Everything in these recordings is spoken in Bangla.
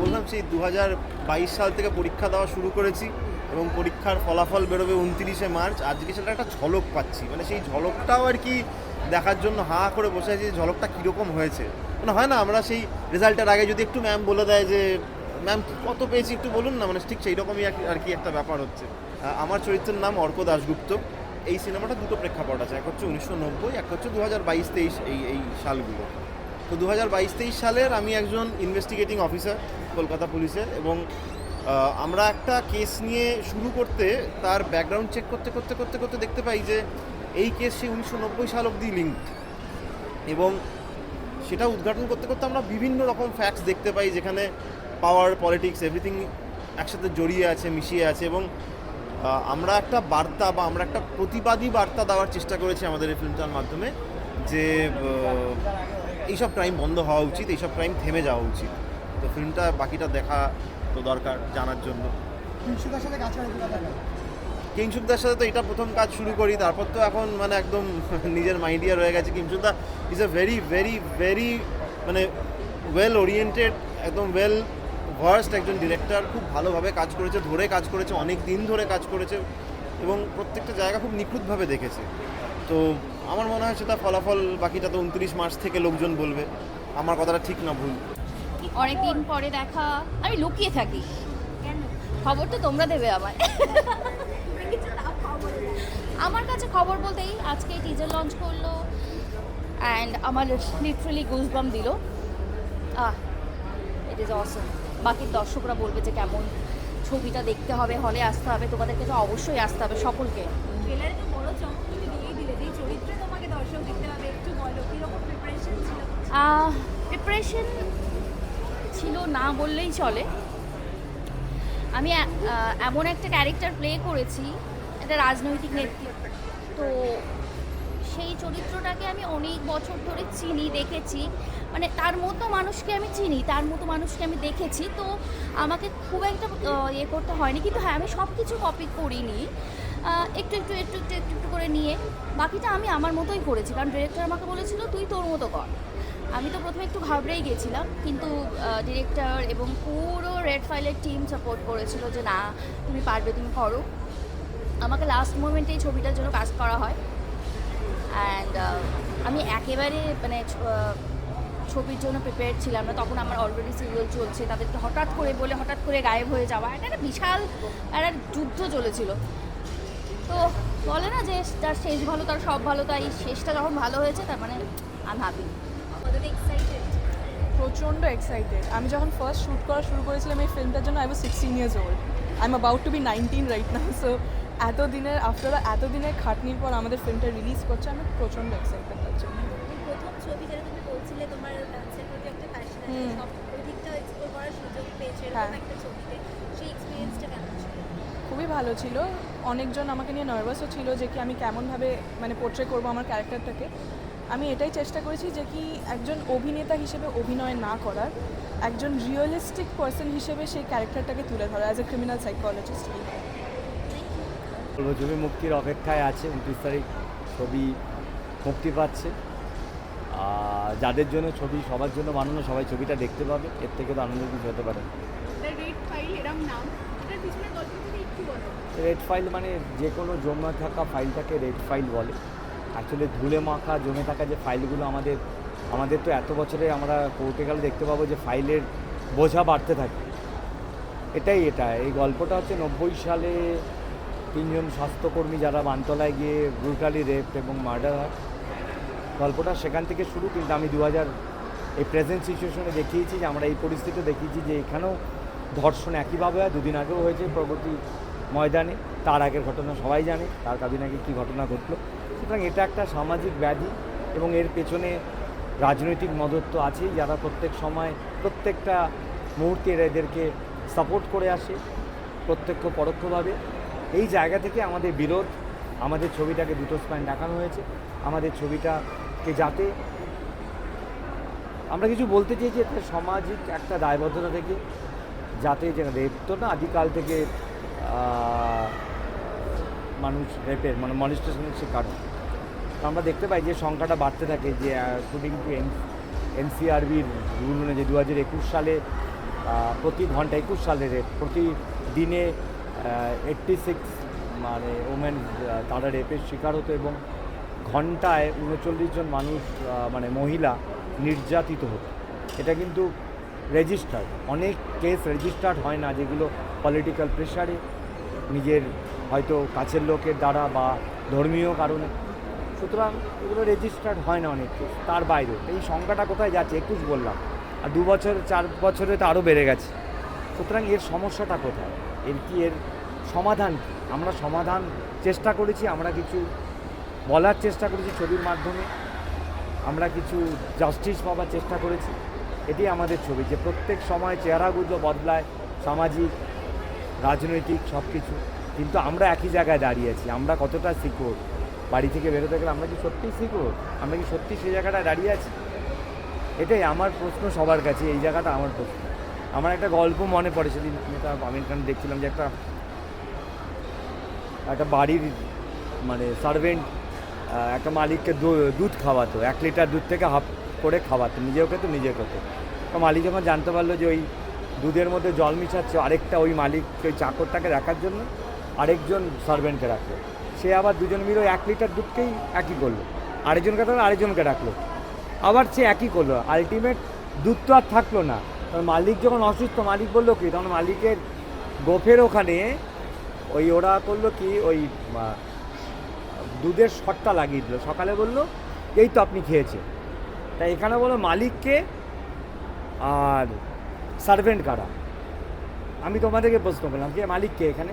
বললাম, সেই দু হাজার বাইশ সাল থেকে পরীক্ষা দেওয়া শুরু করেছি এবং পরীক্ষার ফলাফল বেরোবে উনত্রিশে মার্চ। আজকে সেটা একটা ঝলক পাচ্ছি। মানে সেই ঝলকটাও আর কি দেখার জন্য হা করে বসে আছি যে ঝলকটা কীরকম হয়েছে। মানে হয় না, আমরা সেই রেজাল্টের আগে যদি একটু ম্যাম বলে দেয় যে ম্যাম কত পেয়েছি একটু বলুন না? মানে ঠিক সেই রকমই আর কি একটা ব্যাপার হচ্ছে। আমার চরিত্রের নাম অর্ক দাশগুপ্ত। এই সিনেমাটা দুটো প্রেক্ষাপট আছে, এক হচ্ছে উনিশশো নব্বই, এক হচ্ছে দু হাজার বাইশ তেইশ এই এই সালগুলো। তো দু হাজার বাইশ তেইশ সালের আমি একজন ইনভেস্টিগেটিং অফিসার কলকাতা পুলিশের এবং আমরা একটা কেস নিয়ে শুরু করতে তার ব্যাকগ্রাউন্ড চেক করতে করতে করতে করতে দেখতে পাই যে এই কেস সেই উনিশশো নব্বই সাল অবধি লিঙ্কড এবং সেটা উদ্ঘাটন করতে করতে আমরা বিভিন্ন রকম ফ্যাক্টস দেখতে পাই যেখানে পাওয়ার পলিটিক্স এভরিথিং একসাথে জড়িয়ে আছে, মিশিয়ে আছে এবং আমরা একটা বার্তা বা আমরা একটা প্রতিবাদী বার্তা দেওয়ার চেষ্টা করেছি আমাদের এই ফিল্মটার মাধ্যমে যে এইসব ক্রাইম বন্ধ হওয়া উচিত এইসব ক্রাইম থেমে যাওয়া উচিত। তো ফিল্মটা বাকিটা দেখা তো দরকার জানার জন্য। সাথে কিংসুকদার সাথে তো এটা প্রথম কাজ শুরু করি তারপর তো এখন মানে একদম নিজের মাইন্ডিয়া রয়ে গেছে। কিংসুকদা is a very very very মানে ওয়েল ওরিয়েন্টেড একদম ওয়েল ভার্সড একজন ডিরেক্টর খুব ভালোভাবে কাজ করেছে, ধরে কাজ করেছে, অনেক দিন ধরে কাজ করেছে এবং প্রত্যেকটা জায়গা খুব নিখুঁতভাবে দেখেছে। তো আমার মনে হয় সেটা ফলাফল বাকিটা তো উনত্রিশ মার্চ থেকে লোকজন বলবে। আমার কথাটা ঠিক না ভুল। অনেক দিন পরে দেখা, আমি লুকিয়ে থাকি। খবর তো তোমরা দেবে আমার আমার কাছে খবর বলতেই আজকে টিজার লঞ্চ করল অ্যান্ড আমার লিটারালি গুজবাম দিল। আহ ইট ইজ অসম বাকি দর্শকরা বলবে যে কেমন ছবিটা দেখতে হবে হলে আসতে হবে তোমাদেরকে তো অবশ্যই আসতে হবে সকলকে। প্রিপারেশন ছিল? না বললেই চলে। আমি এমন একটা ক্যারেক্টার প্লে করেছি একটা রাজনৈতিক নেত্রী তো সেই চরিত্রটাকে আমি অনেক বছর ধরে চিনি, দেখেছি। মানে তার মতো মানুষকে আমি চিনি, তার মতো মানুষকে আমি দেখেছি। তো আমাকে খুব একটা ইয়ে করতে হয়নি। কিন্তু হ্যাঁ আমি সব কিছু কপি করিনি একটু একটু একটু একটু একটু একটু করে নিয়ে বাকিটা আমি আমার মতোই করেছি। কারণ ডিরেক্টর আমাকে বলেছিল, তুই তোর মতো কর। আমি তো প্রথমে একটু ঘাবড়েই গেছিলাম, কিন্তু ডিরেক্টর এবং পুরো রেড ফাইলের টিম সাপোর্ট করেছিল যে, না, তুমি পারবে, তুমি করো। আমাকে লাস্ট মোমেন্টে এই ছবিটার জন্য কাজ করা হয়। অ্যান্ড আমি একেবারে মানে ছ- ছবির জন্য প্রিপেয়ার ছিলাম না। তখন আমার অলরেডি সিরিয়াল চলছে। তাদেরকে হঠাৎ করে বলে হঠাৎ করে গায়েব হয়ে যাওয়া। এটা একটা বিশাল একটা যুদ্ধ চলেছিল। তো বলে না যে তার শেষ ভালো তার সব ভালো তাই শেষটা যখন ভালো হয়েছে তার মানে আমি এক্সাইটেড প্রচণ্ড এক্সাইটেড আমি যখন ফার্স্ট শ্যুট করা শুরু করেছিলাম এই ফিল্মটার জন্য I was sixteen years old I am about to be nineteen right now so এতদিনের আফটার এতদিনের খাটনির পর আমাদের ফিল্মটা রিলিজ করছে আমি প্রচণ্ড এক্সাইটেড তার জন্য প্রথম ছবি যেটা তুমি বলছিলে তোমার ডান্সের প্রতি একটা প্যাশন আছে হুম। সব ওই এক্সপ্লোর করার সুযোগ পেয়েছে হ্যাঁ। এরকম একটা ছবিতে সেই এক্সপিরিয়েন্সটা কেমন ছিল? খুবই ভালো ছিল। অনেকজন আমাকে নিয়ে নার্ভাসও ছিল যে কি আমি কেমনভাবে মানে পোর্ট্রে করব আমার ক্যারেক্টারটাকে আমি এটাই চেষ্টা করেছি যে কি একজন অভিনেতা হিসেবে অভিনয় না করার একজন রিয়েলিস্টিক পার্সন হিসেবে সেই ক্যারেক্টারটাকে তুলে ধরা অ্যাজ এ ক্রিমিনাল সাইকোলজিস্ট ছবি মুক্তির অপেক্ষায় আছে উনত্রিশ তারিখ ছবি মুক্তি পাচ্ছে। আর যাদের জন্য ছবি সবার জন্য বানানো সবাই ছবিটা দেখতে পাবে। এর থেকে তো আনন্দের কিছু হতে পারে রেড ফাইল মানে যে কোনো জমে থাকা ফাইলটাকে রেড ফাইল বলে। অ্যাকচুয়ালি ধুলে মাখা জমে থাকা যে ফাইলগুলো আমাদের আমাদের তো এত বছরে আমরা কোর্টে গেলে দেখতে পাবো যে ফাইলের বোঝা বাড়তে থাকে। এটাই এটা। এই গল্পটা হচ্ছে নব্বই সালে তিনজন স্বাস্থ্যকর্মী যারা বানতলায় গিয়ে ব্রুটালি রেপ এবং মার্ডার হয়। গল্পটা সেখান থেকে শুরু, কিন্তু আমি দু হাজার এই প্রেজেন্ট সিচুয়েশনে দেখিয়েছি যে আমরা এই পরিস্থিতিও দেখিয়েছি যে এখানেও ধর্ষণ একইভাবে হয়, দুদিন আগেও হয়েছে প্রগতি ময়দানে, তার আগের ঘটনা সবাই জানে, তার কদিন আগে কী ঘটনা ঘটলো। সুতরাং এটা একটা সামাজিক ব্যাধি এবং এর পেছনে রাজনৈতিক মদত তো আছেই, যারা প্রত্যেক সময় প্রত্যেকটা মুহূর্তে এরা এদেরকে সাপোর্ট করে আসে, প্রত্যক্ষ পরোক্ষভাবে। এই জায়গা থেকে আমাদের বিরোধ, আমাদের ছবিটাকে দুটো স্প্যান দেখানো হয়েছে। আমাদের ছবিটাকে যাতে আমরা কিছু বলতে চেয়েছি একটা সামাজিক, একটা দায়বদ্ধতা থেকে, যাতে যে রেপ তো না, আদিকাল থেকে মানুষ রেপের মানে মনিস্টেশনের শিকার আমরা দেখতে পাই যে সংখ্যাটা বাড়তে থাকে, যে অ্যাকর্ডিং টু এন, এনসিআরবির রুল অনুযায়ী দু হাজার একুশ সালে প্রতি ঘণ্টা একুশ সালে রেপ প্রতি দিনে এইট্টি সিক্স মানে ওমেন তারা রেপের শিকার হতো এবং ঘন্টায় উনচল্লিশ জন মানুষ মানে মহিলা নির্যাতিত হতো। এটা কিন্তু রেজিস্টার্ড অনেক কেস রেজিস্টার্ড হয় না যেগুলো পলিটিক্যাল প্রেশারে নিজের হয়তো কাছের লোকের দ্বারা বা ধর্মীয় কারণে। সুতরাং এগুলো রেজিস্টার্ড হয় না অনেক কেস তার বাইরে এই সংখ্যাটা কোথায় যাচ্ছে? একুশ বললাম। আর দু বছর, চার বছরে তো আরও বেড়ে গেছে। সুতরাং এর সমস্যাটা কোথায়? এর কি এর সমাধান আমরা সমাধান চেষ্টা করেছি, আমরা কিছু বলার চেষ্টা করেছি ছবির মাধ্যমে, আমরা কিছু জাস্টিস পাওয়ার চেষ্টা করেছি এটি আমাদের ছবি। যে প্রত্যেক সময় চেহারাগুলো বদলায়, সামাজিক, রাজনৈতিক সব কিছু কিন্তু আমরা একই জায়গায় দাঁড়িয়ে আছি, আমরা কতটা সিকিউর বাড়ি থেকে বেরোতে গেলে আমরা কি সত্যিই সিকিউর আমরা কি সত্যি সেই জায়গাটায় দাঁড়িয়ে আছি? এটাই আমার প্রশ্ন সবার কাছে, এই জায়গাটা আমার প্রশ্ন। আমার একটা গল্প মনে পড়ে, সেদিন আমি দেখছিলাম যে একটা একটা বাড়ির মানে সার্ভেন্ট একটা মালিককে দুধ খাওয়াতো, এক লিটার দুধ থেকে হাফ করে খাওয়াতো নিজেও খেতো নিজে খেতো। তো মালিক যখন জানতে পারল যে ওই দুধের মধ্যে জল মিশাচ্ছে, আরেকটা ওই মালিক ওই চাকরটাকে রাখার জন্য আরেকজন সার্ভেন্টকে রাখল। সে আবার দুজন মিলে এক লিটার দুধকেই একই করল। আরেকজনকে তাহলে আরেকজনকে রাখল। আবার সে একই করল। আলটিমেট দুধ তো আর থাকল না। তখন মালিক যখন অসুস্থ, মালিক বলল কি? তখন মালিকের গোফের ওখানে ওই ওরা করল কি, ওই দুধের শটটা লাগিয়ে দিল। সকালে বলল, এই তো আপনি খেয়েছেন। তাই এখানে বলো মালিককে আর সার্ভেন্ট কারা? আমি তোমাদেরকে প্রশ্ন করলাম, যে মালিককে এখানে?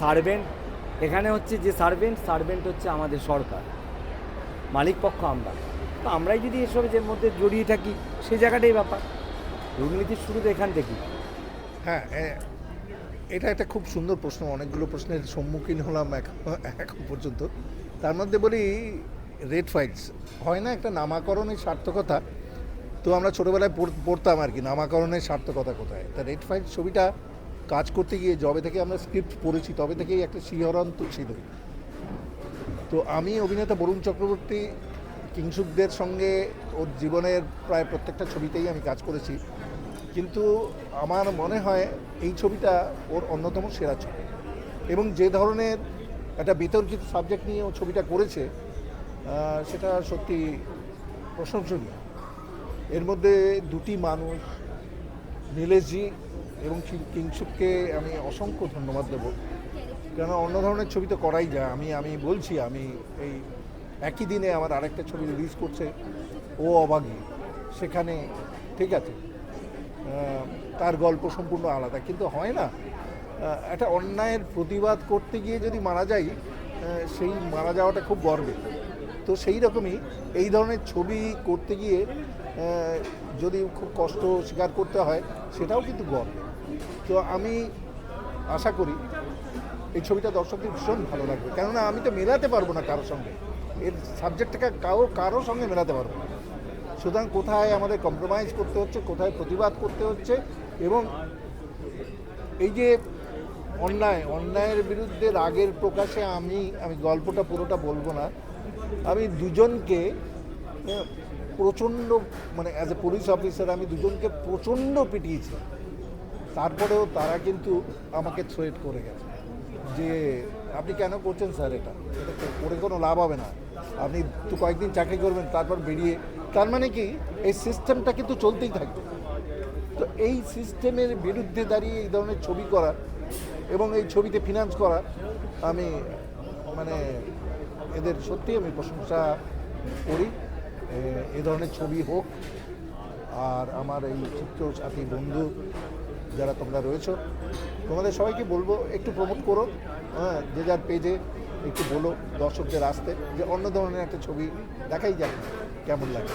সার্ভেন্ট এখানে হচ্ছে যে সার্ভেন্ট সার্ভেন্ট হচ্ছে আমাদের সরকার। মালিক পক্ষ আমরা। তো আমরাই যদি এসব যে মধ্যে জড়িয়ে থাকি সেই জায়গাটাই ব্যাপার। দুর্নীতির শুরু তো এখান থেকেই হ্যাঁ এটা একটা খুব সুন্দর প্রশ্ন, অনেকগুলো প্রশ্নের সম্মুখীন হলাম এখন পর্যন্ত। তার মধ্যে বলি রেড ফাইটস হয় না একটা নামাকরণের সার্থকতা? তো আমরা ছোটোবেলায় পড়- পড়তাম আর কি, নামাকরণের সার্থকতা কোথায়? তা রেড ফাইট ছবিটা কাজ করতে গিয়ে যবে থেকে আমরা স্ক্রিপ্ট পড়েছি, তবে থেকেই একটা শিহরণ তো ছিলই তো আমি অভিনেতা বরুণ চক্রবর্তী, কিংসুকদের সঙ্গে ওর জীবনের প্রায় প্রত্যেকটা ছবিতেই আমি কাজ করেছি। কিন্তু আমার মনে হয় এই ছবিটা ওর অন্যতম সেরা ছবি। এবং যে ধরনের একটা বিতর্কিত সাবজেক্ট নিয়ে ও ছবিটা করেছে সেটা সত্যি প্রশংসনীয়। এর মধ্যে দুটি মানুষ, নীলেশজি এবং কিংসুককে আমি অসংখ্য ধন্যবাদ দেবো। কেন অন্য ধরনের ছবি তো করাই যায়। আমি আমি বলছি, আমি এই একই দিনে আমার আরেকটা ছবি রিলিজ করছে ও অবাগী সেখানে, ঠিক আছে তার গল্প সম্পূর্ণ আলাদা। কিন্তু হয় না। একটা অন্যায়ের প্রতিবাদ করতে গিয়ে যদি মারা যাই সেই মারা যাওয়াটা খুব গর্বের তো সেই রকমই এই ধরনের ছবি করতে গিয়ে যদি খুব কষ্ট স্বীকার করতে হয়, সেটাও কিন্তু গর্ব। তো আমি আশা করি এই ছবিটা দর্শকদের ভীষণ ভালো লাগবে। কেননা আমি তো মেলাতে পারব না কারোর সঙ্গে। এর সাবজেক্টটাকে কারও কারোর সঙ্গে মেলাতে পারব না। সুতরাং কোথায় আমাদের কম্প্রোমাইজ করতে হচ্ছে, কোথায় প্রতিবাদ করতে হচ্ছে এবং এই যে অন্যায়, অন্যায়ের বিরুদ্ধে রাগের প্রকাশে আমি আমি গল্পটা পুরোটা বলব না। আমি দুজনকে প্রচণ্ড মানে অ্যাজ এ পুলিশ অফিসার আমি দুজনকে প্রচণ্ড পিটিয়েছি। তারপরেও তারা কিন্তু আমাকে থ্রেট করে গেছে। যে আপনি কেন করছেন স্যার এটা? এটা করে কোনো লাভ হবে না। আপনি তো কয়েকদিন চাকরি করবেন, তারপর বেরিয়ে তার মানে কি, এই সিস্টেমটা কিন্তু চলতেই থাকবে তো এই সিস্টেমের বিরুদ্ধে দাঁড়িয়ে এই ধরনের ছবি করা এবং এই ছবিতে ফিনান্স করা, আমি মানে এদের সত্যি আমি প্রশংসা করি। এ- ধরনের ছবি হোক, আর আমার এই চিত্র সাথী বন্ধু যারা তোমরা রয়েছো, তোমাদের সবাইকে বলব, একটু প্রমোট করো হ্যাঁ যে যার পেজে একটু বলো দর্শকদের আসতে, যে অন্য ধরনের একটা ছবি দেখাই যাক। কেমন লাগে?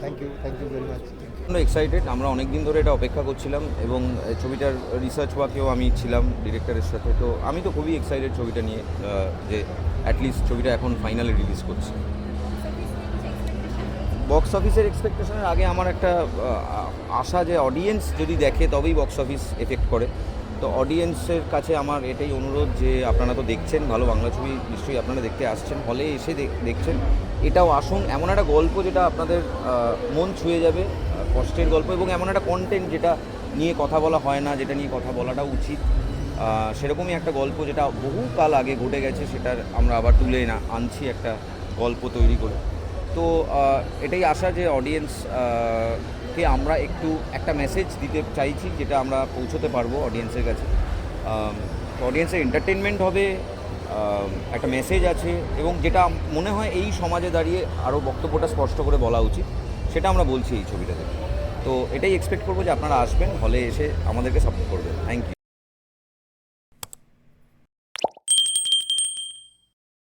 Thank you thank you very much প্রচণ্ড এক্সাইটেড আমরা অনেক দিন ধরে এটা অপেক্ষা করছিলাম এবং ছবিটার রিসার্চ ওয়ার্কেও আমি ছিলাম ডিরেক্টরের সাথে। তো আমি তো খুবই এক্সাইটেড ছবিটা নিয়ে যে অ্যাটলিস্ট ছবিটা এখন ফাইনালি রিলিজ করছে। বক্স অফিসের এক্সপেকটেশনের আগে আমার একটা আশা যে অডিয়েন্স যদি দেখে তবেই বক্স অফিস এফেক্ট করে। তো অডিয়েন্সের কাছে আমার এটাই অনুরোধ যে আপনারা তো দেখছেন, ভালো বাংলা ছবি নিশ্চয়ই আপনারা দেখতে আসছেন, হলে এসে দেখছেন। এটাও আসুন, এমন একটা গল্প যেটা আপনাদের মন ছুঁয়ে যাবে, কষ্টের গল্প এবং এমন একটা কন্টেন্ট যেটা নিয়ে কথা বলা হয় না, যেটা নিয়ে কথা বলাটা উচিত। সেরকমই একটা গল্প যেটা বহু কাল আগে ঘটে গেছে, সেটার আমরা আবার তুলে না, আনছি একটা গল্প তৈরি করে। তো এটাই আশা যে অডিয়েন্স কে আমরা একটু একটা মেসেজ দিতে চাইছি, যেটা আমরা পৌঁছতে পারব অডিয়েন্সের কাছে। অডিয়েন্সের এন্টারটেনমেন্ট হবে একটা মেসেজ আছে, এবং যেটা মনে হয় এই সমাজে দাঁড়িয়ে আরও বক্তব্যটা স্পষ্ট করে বলা উচিত, সেটা আমরা বলছি এই ছবিটাতে। তো এটাই এক্সপেক্ট করব যে আপনারা আসবেন হলে এসে আমাদেরকে সাপোর্ট করবেন। Thank you